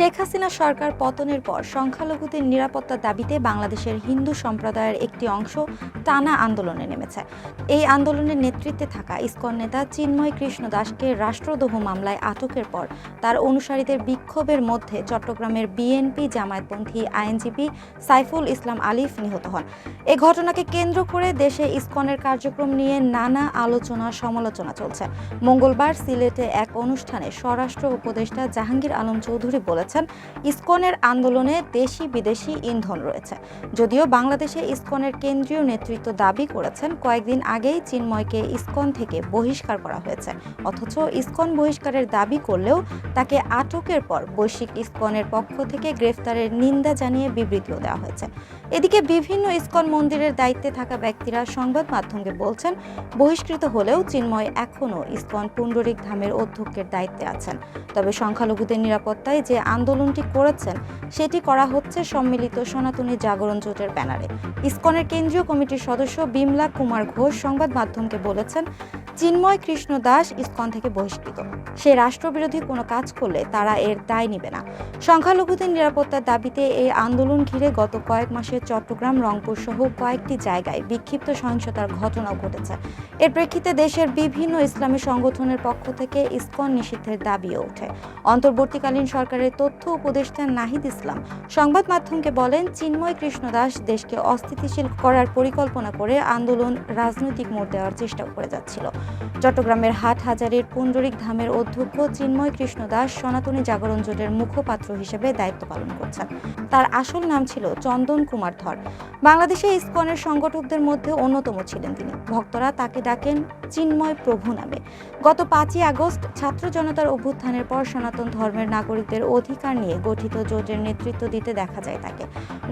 শেখ হাসিনা সরকার পতনের পর সংখ্যালঘুদের নিরাপত্তার দাবিতে বাংলাদেশের হিন্দু সম্প্রদায়ের একটি অংশ টানা আন্দোলনে নেমেছে। এই আন্দোলনের নেতৃত্বে থাকা ইসকন নেতা চিন্ময় কৃষ্ণ দাসকে রাষ্ট্রদ্রোহ মামলায় আটকের পর তার অনুসারীদের বিক্ষোভের মধ্যে চট্টগ্রামের বিএনপি জামায়াতপন্থী আইনজীবী সাইফুল ইসলাম আলিফ নিহত হন। এ ঘটনাকে কেন্দ্র করে দেশে ইসকনের কার্যক্রম নিয়ে নানা আলোচনা সমালোচনা চলছে। মঙ্গলবার সিলেটে এক অনুষ্ঠানে স্বরাষ্ট্র উপদেষ্টা জাহাঙ্গীর আলম চৌধুরী বলেছেন ইসকনের আন্দোলনে দেশি বিদেশি ইন্ধন রয়েছে। যদিও বাংলাদেশে ইসকনের কেন্দ্রীয় নেতৃত্ব দাবি করেছেন, কয়েকদিন আগেই চিন্ময়কে ইসকন থেকে বহিষ্কার করা হয়েছে। অথচ ইসকন বহিষ্কারের দাবি করলেও তাকে আটকের পর বৈশ্বিক ইসকনের পক্ষ থেকে গ্রেফতারের নিন্দা জানিয়ে বিবৃতিও দেওয়া হয়েছে। এদিকে বিভিন্ন ইসকন মন্দিরের দায়িত্বে থাকা ব্যক্তিরা সংবাদ মাধ্যমকে বলছেন, বহিষ্কৃত হলেও চিন্ময় এখনও ইসকন পুণ্ডরিক ধামের অধ্যক্ষের দায়িত্বে আছেন। তবে সংখ্যালঘুদের নিরাপত্তায় যে আন্দোলনটি করেছেন সেটি করা হচ্ছে সম্মিলিত সনাতনী জাগরণ জোটের ব্যানারে। ইসকনের কেন্দ্রীয় কমিটির সদস্য বিমলা কুমার ঘোষ সংবাদ মাধ্যমকে বলেছেন, চিন্ময় কৃষ্ণ দাস ইসকন থেকে বহিষ্কৃত। সে রাষ্ট্রবিরোধী কোনো কাজ করলে তারা এর দায় নেবে না। সংখ্যালঘুদের নিরাপত্তার দাবিতে এই আন্দোলন ঘিরে গত কয়েক মাসে চট্টগ্রাম, রংপুর সহ কয়েকটি জায়গায় বিক্ষিপ্ত সহিংসতার ঘটনাও ঘটেছে। এর প্রেক্ষিতে দেশের বিভিন্ন ইসলামী সংগঠনের পক্ষ থেকে ইসকন নিষিদ্ধের দাবিও ওঠে। অন্তর্বর্তীকালীন সরকারের তথ্য উপদেষ্টা নাহিদ ইসলাম সংবাদ মাধ্যমকে বলেন, চিন্ময় কৃষ্ণ দাস দেশকে অস্থিতিশীল করার পরিকল্পনা করে আন্দোলন রাজনৈতিক মোড় দেওয়ার চেষ্টা করে যাচ্ছিল। চট্টগ্রামের হাট হাজারির ধামের অধ্যক্ষ চিন্ময় কৃষ্ণ দাস সনাতনী জাগরণ জোটের মুখপাত্র হিসেবে দায়িত্ব পালন করছেন। তার আসল নাম ছিল চন্দন কুমার ধর। বাংলাদেশে ইসকনের সংগঠকদের মধ্যে অন্যতম ছিলেন তিনি। ভক্তরা তাকে ডাকেন চিন্ময় প্রভু নামে। গত পাঁচই আগস্ট ছাত্র জনতার অভ্যুত্থানের পর সনাতন ধর্মের নাগরিকদের অধিকার নিয়ে গঠিত জোটের নেতৃত্ব দিতে দেখা যায় তাকে।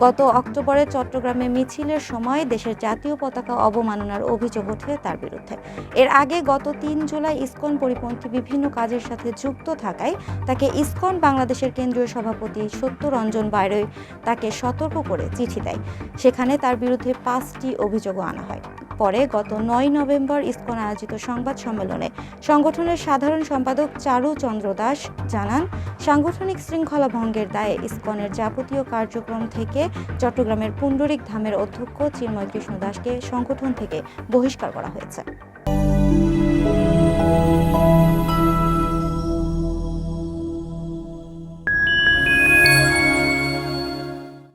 গত অক্টোবরে চট্টগ্রামে মিছিলের সময় দেশের জাতীয় পতাকা অবমাননার অভিযোগ ওঠে তার বিরুদ্ধে। এর আগে গত তিন জুলাই ইসকন পরিপন্থী বিভিন্ন কাজের সাথে যুক্ত থাকায় তাকে ইসকন বাংলাদেশের কেন্দ্রীয় সভাপতি সত্যরঞ্জন বাইরই তাকে সতর্ক করে চিঠি দেয়। সেখানে তার বিরুদ্ধে পাঁচটি অভিযোগও আনা হয়। পরে গত নয় নভেম্বর ইসকন আয়োজিত সংবাদ সম্মেলনে সংগঠনের সাধারণ সম্পাদক চারু চন্দ্র দাস জানান, সাংগঠনিক শৃঙ্খলা ভঙ্গের দায়ে ইসকনের যাবতীয় কার্যক্রম থেকে চট্টগ্রামের পুণ্ডরিক ধামের অধ্যক্ষ চিন্ময় কৃষ্ণ দাসকে সংগঠন থেকে বহিষ্কার করা হয়েছে।